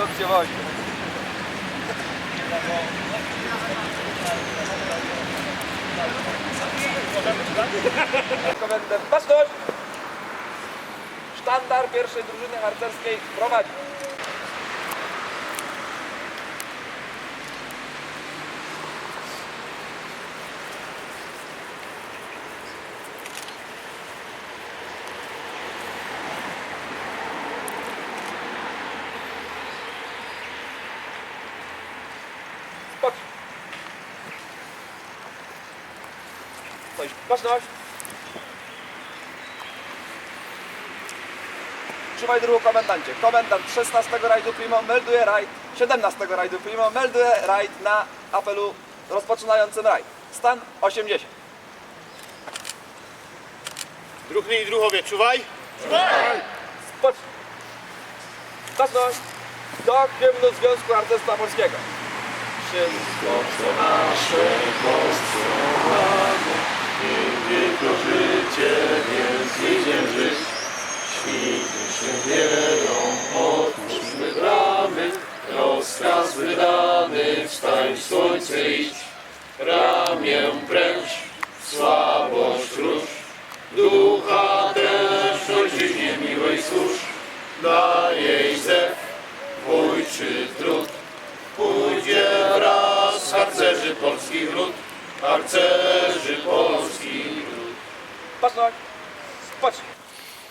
stąd się wozi. Komendę baczność! Sztandar pierwszej drużyny harcerskiej prowadzi. Coś, baczność. Trzymaj drugą komendancie. Komendant 16 rajdu Primo melduje rajd, 17 rajdu Primo melduje rajd na apelu rozpoczynającym rajd. Stan 80. Druhny i druhowie, czuwaj! Spocznij. Baczność. Do hymnu Związku Harcerstwa Polskiego. Wszystko Tylko życie, więc idziem żyć. Świty się wieją, otwórzmy bramy. Rozkaz wydany, wstań słońce idź. Ramię pręć, słabość rusz. Ducha też ojczyźnie miłej służ. Daj jej zew, ojczy trud. Pójdzie wraz harcerzy polskich ród. Harcerzy polskich ród. Baczność. Spocznij.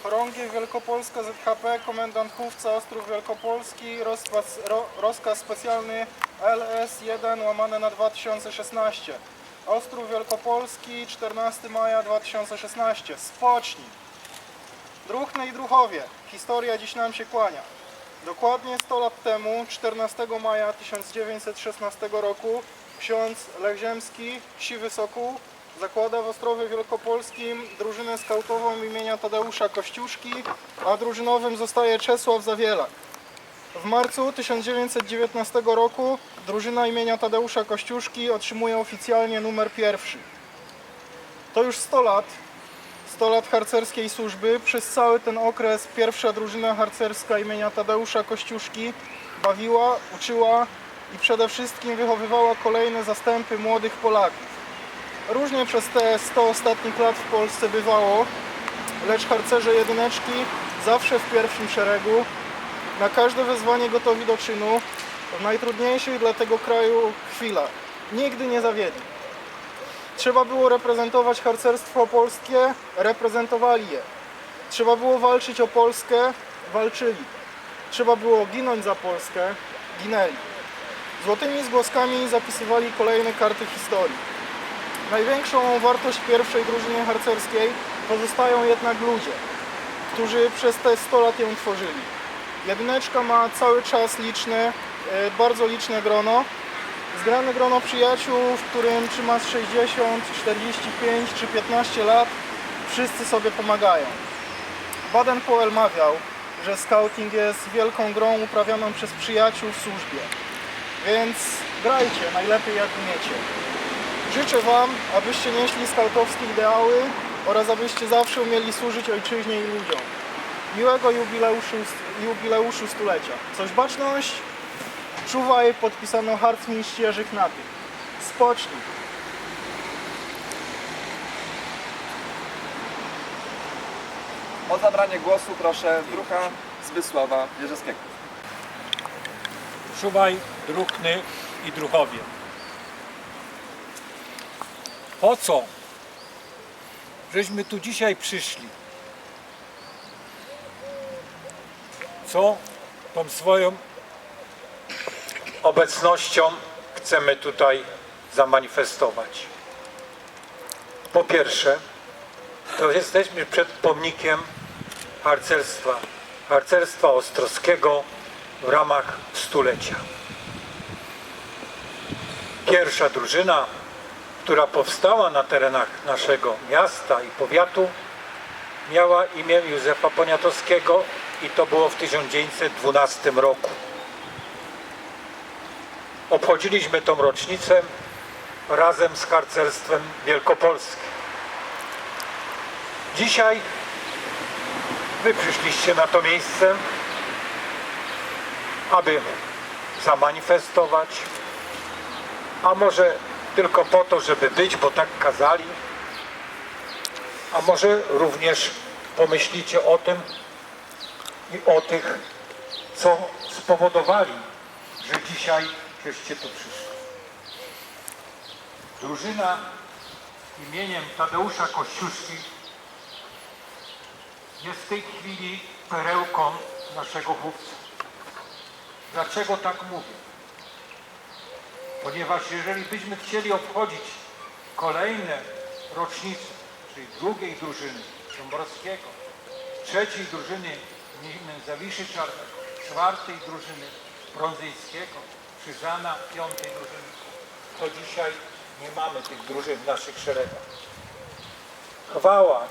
Chorągiew Wielkopolska ZHP, komendant Chówca Ostrów Wielkopolski, rozkaz, ro, rozkaz specjalny LS1 łamane na 2016. Ostrów Wielkopolski, 14 maja 2016. Spocznij. Druhny i druhowie, historia dziś nam się kłania. Dokładnie 100 lat temu, 14 maja 1916 roku, ksiądz Lech Ziemski, Siwy Sokół, zakłada w Ostrowie Wielkopolskim drużynę skautową imienia Tadeusza Kościuszki, a drużynowym zostaje Czesław Zawielak. W marcu 1919 roku drużyna imienia Tadeusza Kościuszki otrzymuje oficjalnie numer pierwszy. To już 100 lat, 100 lat harcerskiej służby. Przez cały ten okres pierwsza drużyna harcerska imienia Tadeusza Kościuszki bawiła, uczyła i przede wszystkim wychowywała kolejne zastępy młodych Polaków. Różnie przez te 100 ostatnich lat w Polsce bywało, lecz harcerze jedyneczki zawsze w pierwszym szeregu, na każde wezwanie gotowi do czynu, w najtrudniejszych dla tego kraju chwilach. Nigdy nie zawiedli. Trzeba było reprezentować harcerstwo polskie, reprezentowali je. Trzeba było walczyć o Polskę, walczyli. Trzeba było ginąć za Polskę, ginęli. Złotymi zgłoskami zapisywali kolejne karty historii. Największą wartość pierwszej drużyny harcerskiej pozostają jednak ludzie, którzy przez te 100 lat ją tworzyli. Jedyneczka ma cały czas liczne, e, bardzo liczne grono. Zgrane grono przyjaciół, w którym czy masz 60, 45 czy 15 lat, wszyscy sobie pomagają. Baden-Powell mawiał, że scouting jest wielką grą uprawianą przez przyjaciół w służbie. Więc grajcie najlepiej jak umiecie. Życzę Wam, abyście nieśli skautowskie ideały oraz abyście zawsze umieli służyć ojczyźnie i ludziom. Miłego jubileuszu, jubileuszu stulecia. Coś baczność? Czuwaj, podpisano harcmistrz Jerzy Knaty. Spocznij. O zabranie głosu proszę druha Zbysława Jerzewskiego. Czuwaj, Druhny i Druchowie. Po co? Żeśmy tu dzisiaj przyszli. Co tą swoją obecnością chcemy tutaj zamanifestować? Po pierwsze, to jesteśmy przed pomnikiem harcerstwa, harcerstwa ostrowskiego w ramach stulecia. Pierwsza drużyna, która powstała na terenach naszego miasta i powiatu, miała imię Józefa Poniatowskiego i to było w 1912 roku. Obchodziliśmy tą rocznicę razem z harcerstwem wielkopolskim. Dzisiaj Wy przyszliście na to miejsce aby zamanifestować, a może tylko po to, żeby być, bo tak kazali, a może również pomyślicie o tym i o tych, co spowodowali, że dzisiaj żeście tu przyszli. Drużyna imieniem Tadeusza Kościuszki jest w tej chwili perełką naszego chłopca. Dlaczego tak mówię? Ponieważ jeżeli byśmy chcieli obchodzić kolejne rocznice, czyli drugiej drużyny Dąbrowskiego, trzeciej drużyny Zawiszy Czarnego, czwartej drużyny Brązyńskiego, Krzyżana, piątej drużyny, to dzisiaj nie mamy tych drużyn w naszych szeregach. Chwała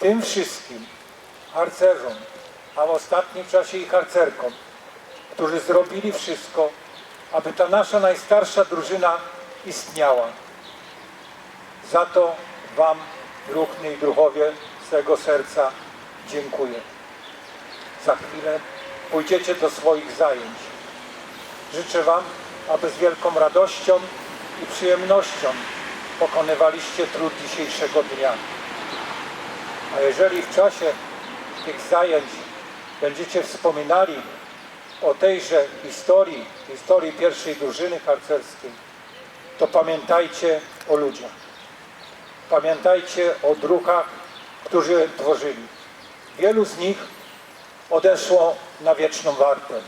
tym wszystkim harcerzom, a w ostatnim czasie i harcerkom, którzy zrobili wszystko, aby ta nasza najstarsza drużyna istniała. Za to Wam, druhny i druhowie, z całego serca dziękuję. Za chwilę pójdziecie do swoich zajęć. Życzę Wam, aby z wielką radością i przyjemnością pokonywaliście trud dzisiejszego dnia. A jeżeli w czasie tych zajęć będziecie wspominali o tejże historii, historii pierwszej drużyny harcerskiej, to pamiętajcie o ludziach. Pamiętajcie o druhach, którzy tworzyli. Wielu z nich odeszło na wieczną wartę.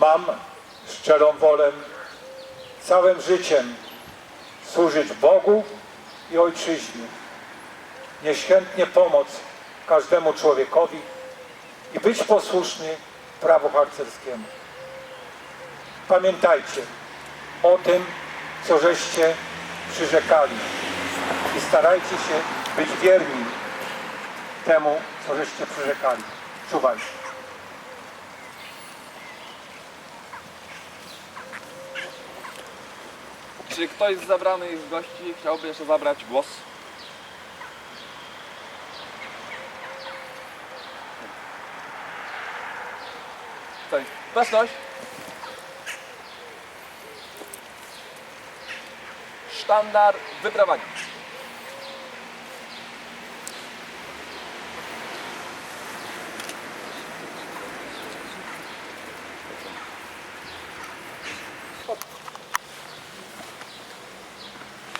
Mam szczerą wolę całym życiem służyć Bogu i Ojczyźnie, nieść chętnie pomoc każdemu człowiekowi i być posłuszny prawu harcerskiemu. Pamiętajcie o tym, co żeście przyrzekali i starajcie się być wierni temu, co żeście przyrzekali. Czuwajcie. Czy ktoś z zabranych gości chciałby jeszcze zabrać głos? Cześć. Weszność. Sztandar.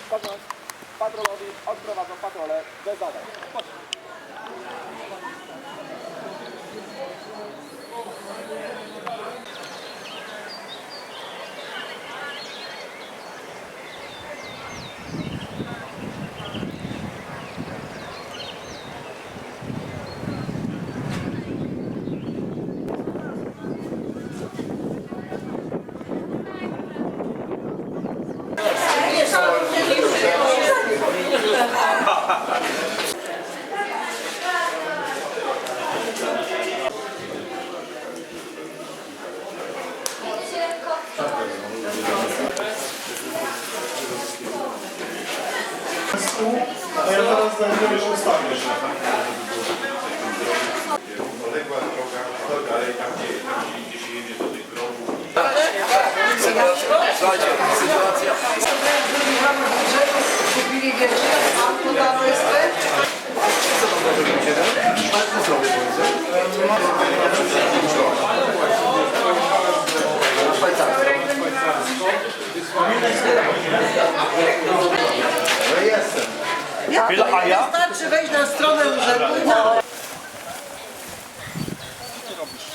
Patron, patrolowi odprowadzą patrole bez zadań. Chodź. A ja zaraz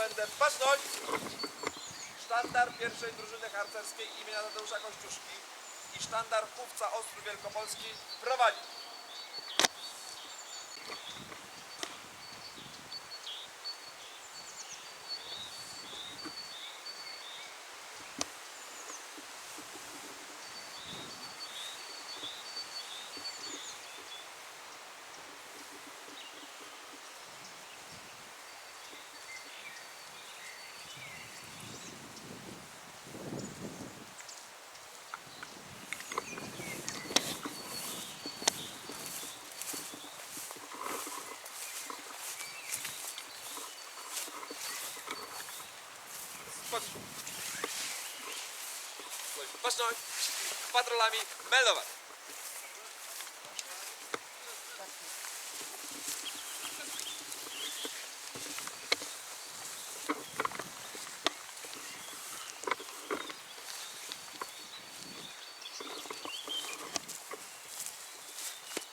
będę baczność. Sztandar pierwszej drużyny harcerskiej imienia Tadeusza Kościuszki i sztandar chówca Ostrów Wielkopolski prowadzi. Baczność. Patrolami meldować.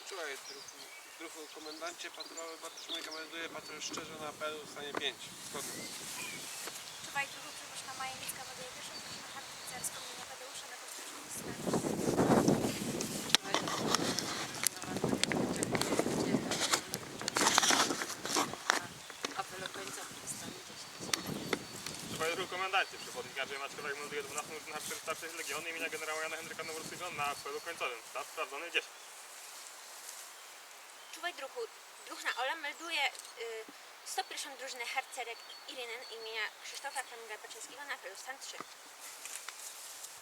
Czułaj, druhu, druhu komendancie patrolowy Bartosz Mojka melduje patrol szczerze na apelu w stanie 5. Zgodnie. Czuwaj druhu przybysz na Majemnicka melduje pierwszą drużynę harcerską imienia Tadeusza na Kościuszki Drugi komendancie, przewodnik Andrzej Maczkowek melduje 12 drużyn starszych Legionu imienia generała Jana Henryka Noworuskiego na apelu końcowym. Start sprawdzony 10. Czuwaj druhu, drużyna Ola melduje y, 101 drużynę harcerek Irynen imienia Krzysztofa Kamila Baczyńskiego na apelu stan 3.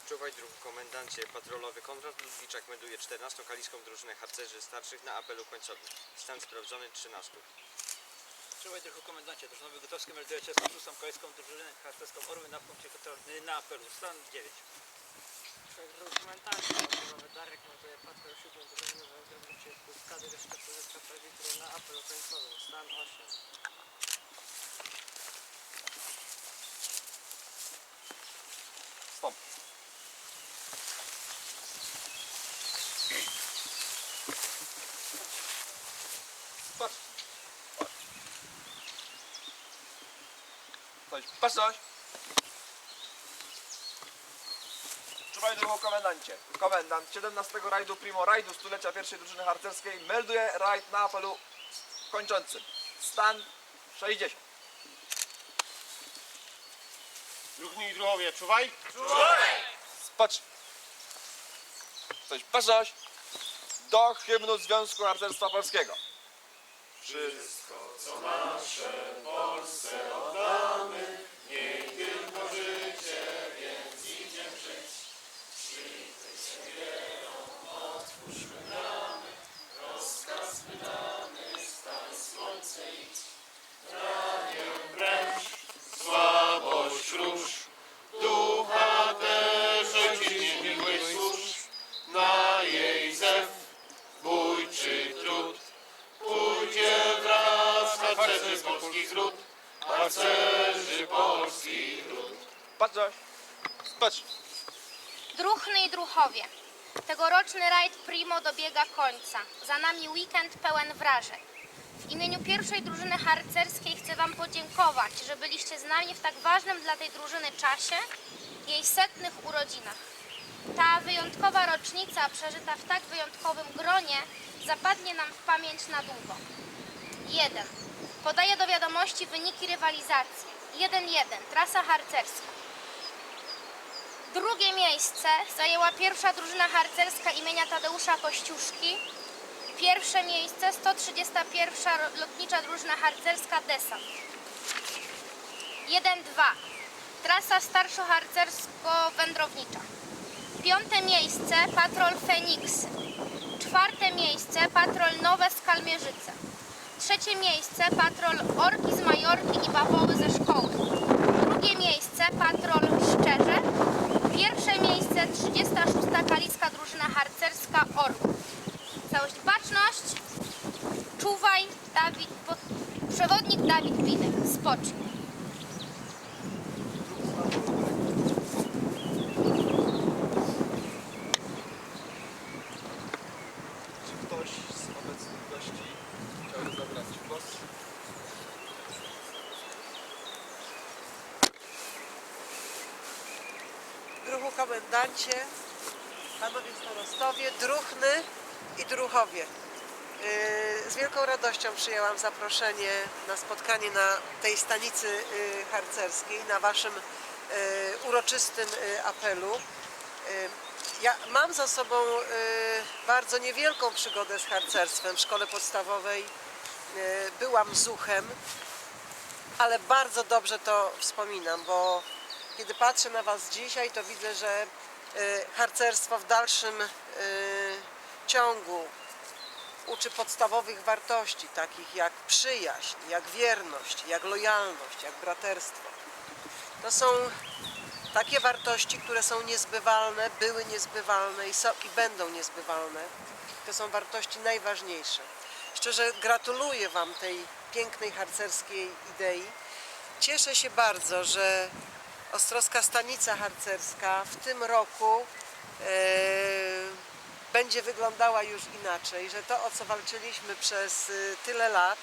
Czuwaj drugi komendancie patrolowy Konrad Ludwiczak melduje 14 kaliską drużynę harcerzy starszych na apelu końcowym. Stan sprawdzony 13. Czuwaj tylko komendancie, drużynowy Gotowski melduje 36. kolejską drużynę harcerską Orły na punkcie na apelu. Stan 9. Czuwaj drugi komendancie, drużynowy Darek melduje patrol 7. drużynę w punkcie Puskady Reszka Prezydenta Prawitru na apelu końcowym. Stan 8. Chodź. Baczność. Czuwaj drugą komendancie. Komendant 17 rajdu Primo rajdu stulecia pierwszej drużyny harcerskiej melduje rajd na apelu kończącym. Stan 60. Druhni i druhowie, czuwaj! Patrz. Coś, baczność. Do hymnu Związku Harcerstwa Polskiego. Słabość Primo dobiega końca. Za nami weekend pełen wrażeń. W imieniu pierwszej drużyny harcerskiej chcę Wam podziękować, że byliście z nami w tak ważnym dla tej drużyny czasie, jej setnych urodzinach. Ta wyjątkowa rocznica przeżyta w tak wyjątkowym gronie zapadnie nam w pamięć na długo. 1. Podaję do wiadomości wyniki rywalizacji. 1-1. Trasa harcerska. Drugie miejsce zajęła pierwsza drużyna harcerska imienia Tadeusza Kościuszki. Pierwsze miejsce 131 ro- lotnicza drużyna harcerska Desant. 1-2. Trasa starszo-harcersko-wędrownicza. Piąte miejsce patrol Feniksy. Czwarte miejsce patrol Nowe Skalmierzyce. Trzecie miejsce patrol Orki z Majorki i Bawoły ze szkoły. Drugie miejsce patrol Szczerze. Pierwsze miejsce 36. Kaliska drużyna harcerska Orłów. Całość baczność. Czuwaj Dawid, przewodnik Dawid Winek. Spocznij. Czy ktoś z obecnych gości chciałby zabrać głos? Komendancie, panowie starostowie, Druchny i Druchowie. Yy, Z wielką radością przyjęłam zaproszenie na spotkanie na tej stanicy yy, harcerskiej, na waszym yy, uroczystym apelu. Ja mam za sobą bardzo niewielką przygodę z harcerstwem. W szkole podstawowej byłam zuchem, ale bardzo dobrze to wspominam, bo kiedy patrzę na Was dzisiaj, to widzę, że harcerstwo w dalszym y, ciągu uczy podstawowych wartości, takich jak przyjaźń, jak wierność, jak lojalność, jak braterstwo. To są takie wartości, które są niezbywalne, były niezbywalne i, są, i będą niezbywalne. To są wartości najważniejsze. Szczerze gratuluję Wam tej pięknej harcerskiej idei. Cieszę się bardzo, że Ostrowska Stanica Harcerska w tym roku e, będzie wyglądała już inaczej, że to o co walczyliśmy przez e, tyle lat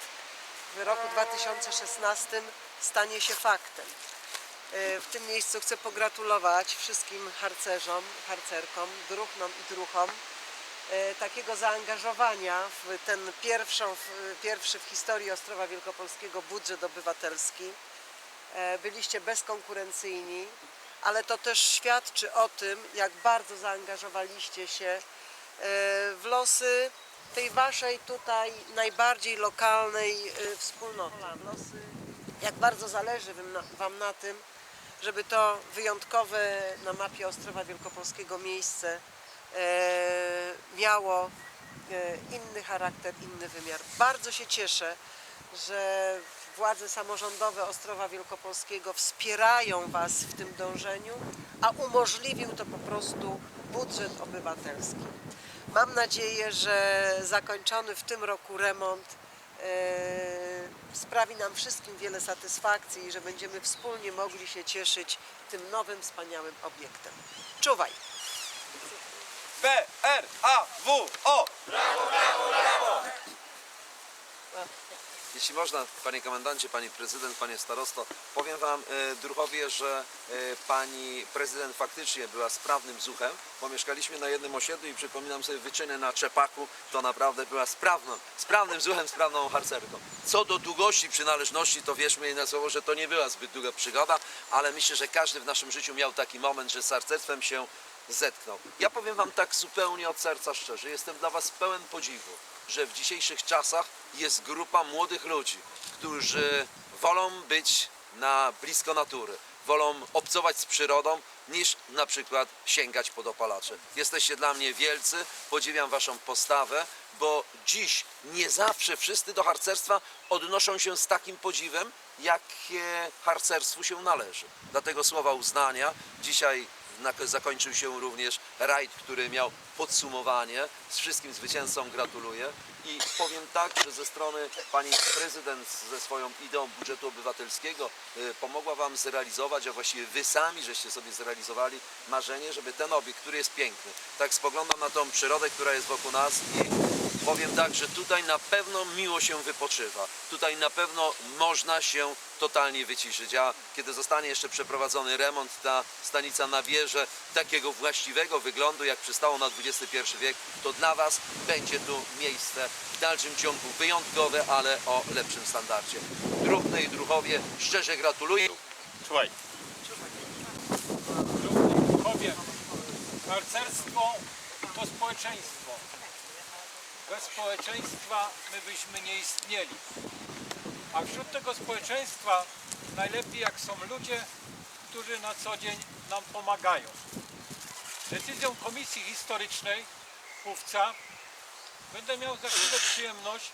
w roku 2016 stanie się faktem. E, W tym miejscu chcę pogratulować wszystkim harcerzom, harcerkom, druchnom i druchom e, takiego zaangażowania w ten pierwszą, w- pierwszy w historii Ostrowa Wielkopolskiego budżet obywatelski. E, Byliście bezkonkurencyjni, ale to też świadczy o tym, jak bardzo zaangażowaliście się e, w losy tej waszej tutaj najbardziej lokalnej e, wspólnoty. Jak bardzo zależy wam na, tym, żeby to wyjątkowe na mapie Ostrowa Wielkopolskiego miejsce miało inny charakter, inny wymiar. Bardzo się cieszę, że władze samorządowe Ostrowa Wielkopolskiego wspierają Was w tym dążeniu, a umożliwił to po prostu budżet obywatelski. Mam nadzieję, że zakończony w tym roku remont e, sprawi nam wszystkim wiele satysfakcji i że będziemy wspólnie mogli się cieszyć tym nowym, wspaniałym obiektem. Czuwaj! B, R, A, W, O! Jeśli można, panie komendancie, pani prezydent, panie starosto, powiem wam, e, druchowie, że e, pani prezydent faktycznie była sprawnym zuchem, bo mieszkaliśmy na jednym osiedlu i przypominam sobie wyczyny na Czepaku, to naprawdę była sprawną, sprawnym zuchem, sprawną harcerką. Co do długości przynależności, to wierzmy jej na słowo, że to nie była zbyt długa przygoda, ale myślę, że każdy w naszym życiu miał taki moment, że z harcerstwem się zetknął. Ja powiem wam tak zupełnie od serca szczerze, jestem dla was pełen podziwu, że w dzisiejszych czasach jest grupa młodych ludzi, którzy wolą być na blisko natury, wolą obcować z przyrodą, niż na przykład sięgać po dopalacze. Jesteście dla mnie wielcy, podziwiam waszą postawę, bo dziś nie zawsze wszyscy do harcerstwa odnoszą się z takim podziwem, jakie harcerstwu się należy. Dlatego słowa uznania. Dzisiaj zakończył się również rajd, który miał podsumowanie. Z wszystkim zwycięzcom gratuluję. I powiem tak, że ze strony pani prezydent ze swoją ideą budżetu obywatelskiego y, pomogła wam zrealizować, a właściwie wy sami żeście sobie zrealizowali marzenie, żeby ten obiekt, który jest piękny, tak spoglądam na tą przyrodę, która jest wokół nas i Powiem tak, że tutaj na pewno miło się wypoczywa. Tutaj na pewno można się totalnie wyciszyć. A kiedy zostanie jeszcze przeprowadzony remont, ta stanica nabierze takiego właściwego wyglądu, jak przystało na XXI wiek, to dla Was będzie tu miejsce w dalszym ciągu wyjątkowe, ale o lepszym standardzie. Druhny i druchowie, szczerze gratuluję. Słuchaj. Powiem, harcerstwo to społeczeństwo. Bez społeczeństwa my byśmy nie istnieli. A wśród tego społeczeństwa najlepiej jak są ludzie, którzy na co dzień nam pomagają. Decyzją Komisji Historycznej Pówca będę miał za chwilę przyjemność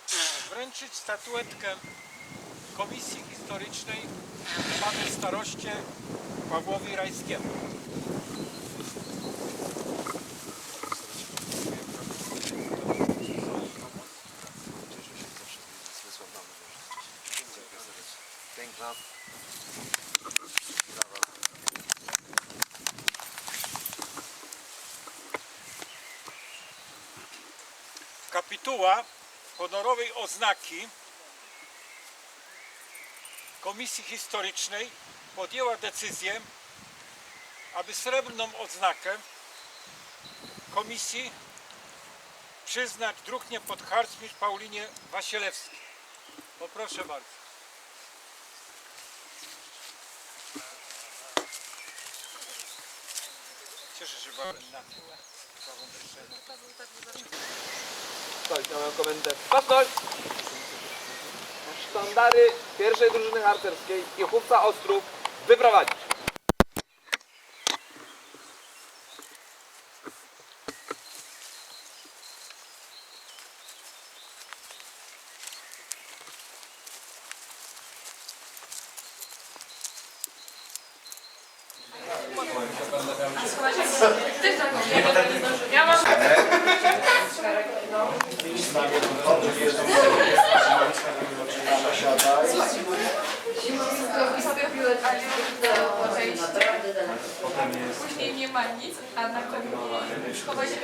wręczyć statuetkę Komisji Historycznej panu staroście Pawłowi Rajskiemu. Honorowej oznaki Komisji Historycznej podjęła decyzję, aby srebrną odznakę komisji przyznać druhnie podharcmistrz Paulinie Wasielewskiej. Poproszę bardzo. Cieszę się bardzo na Stoj, miałem komendę. Pasnoj! Sztandary pierwszej drużyny harcerskiej i chłopca Ostrów wyprowadzić. Później nie ma nic, a na końcu chowa się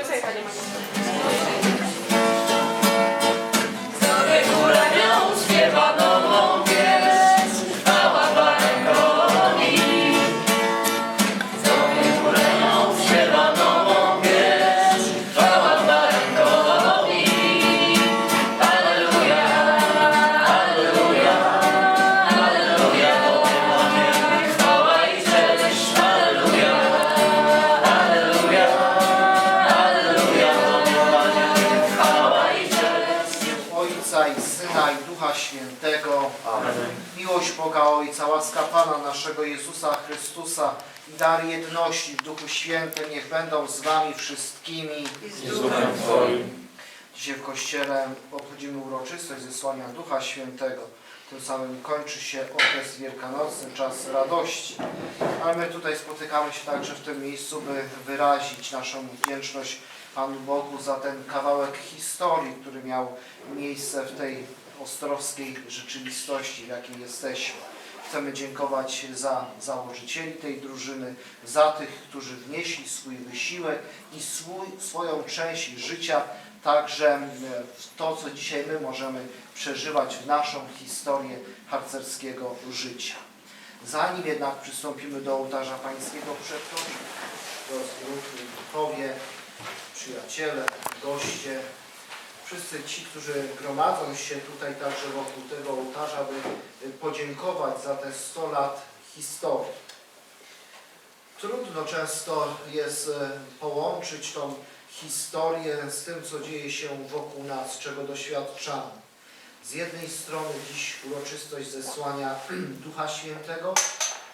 dar jedności w Duchu Świętym niech będą z Wami wszystkimi. Dzisiaj w Kościele obchodzimy uroczystość zesłania Ducha Świętego. Tym samym kończy się okres wielkanocny, czas radości. Ale my tutaj spotykamy się także w tym miejscu, by wyrazić naszą wdzięczność Panu Bogu za ten kawałek historii, który miał miejsce w tej ostrowskiej rzeczywistości, w jakiej jesteśmy. Chcemy dziękować za założycieli tej drużyny, za tych, którzy wnieśli swój wysiłek i swój, swoją część życia także w to, co dzisiaj my możemy przeżywać w naszą historię harcerskiego życia. Zanim jednak przystąpimy do ołtarza pańskiego, przeproszę, drodzy duchowie, przyjaciele, goście, wszyscy ci, którzy gromadzą się tutaj także wokół tego ołtarza, by podziękować za te 100 lat historii. Trudno często jest e, połączyć tą historię z tym, co dzieje się wokół nas, czego doświadczamy. Z jednej strony dziś uroczystość zesłania Ducha Świętego,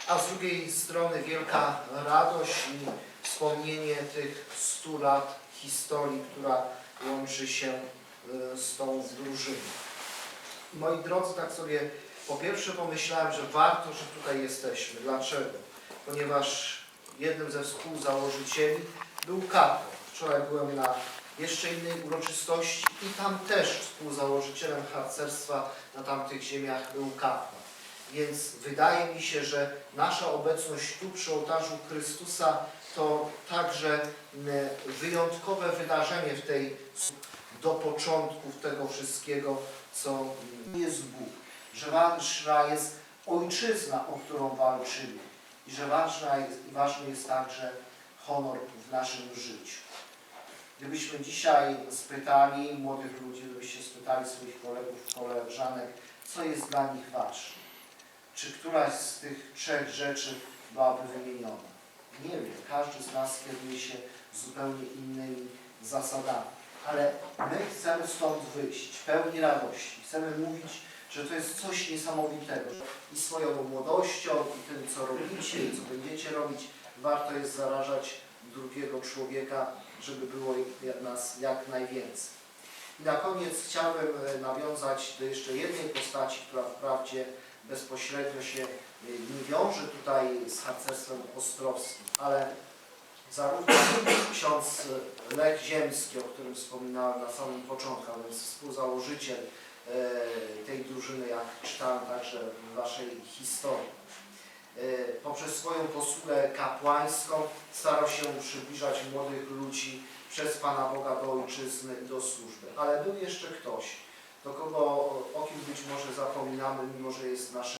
a z drugiej strony wielka radość i wspomnienie tych 100 lat historii, która łączy się z tą drużyną. Moi drodzy, tak sobie po pierwsze pomyślałem, że warto, że tutaj jesteśmy. Dlaczego? Ponieważ jednym ze współzałożycieli był kapłan. Wczoraj byłem na jeszcze innej uroczystości i tam też współzałożycielem harcerstwa na tamtych ziemiach był kapłan. Więc wydaje mi się, że nasza obecność tu przy ołtarzu Chrystusa to także mm, wyjątkowe wydarzenie w tej do początków tego wszystkiego, co jest Bóg. Że ważna jest ojczyzna, o którą walczymy i że ważna jest, ważny jest także honor w naszym życiu. Gdybyśmy dzisiaj spytali młodych ludzi, gdybyście spytali swoich kolegów, koleżanek, co jest dla nich ważne, czy któraś z tych trzech rzeczy byłaby wymieniona? Nie wiem, każdy z nas kieruje się zupełnie innymi zasadami, ale my chcemy stąd wyjść pełni radości. Chcemy mówić, że to jest coś niesamowitego. I swoją młodością, i tym, co robicie, i co będziecie robić, warto jest zarażać drugiego człowieka, żeby było nas jak najwięcej. I na koniec chciałbym e, nawiązać do jeszcze jednej postaci, która wprawdzie bezpośrednio się e, nie wiąże tutaj z harcerstwem ostrowskim, ale zarówno ksiądz e, Lech Ziemski, o którym wspominałem na samym początku, a więc współzałożyciel e, tej drużyny, jak czytałem także w Waszej historii. E, Poprzez swoją posługę kapłańską starał się przybliżać młodych ludzi przez Pana Boga do ojczyzny i do służby. Ale był jeszcze ktoś, do kogo, o kim być może zapominamy, mimo że jest naszym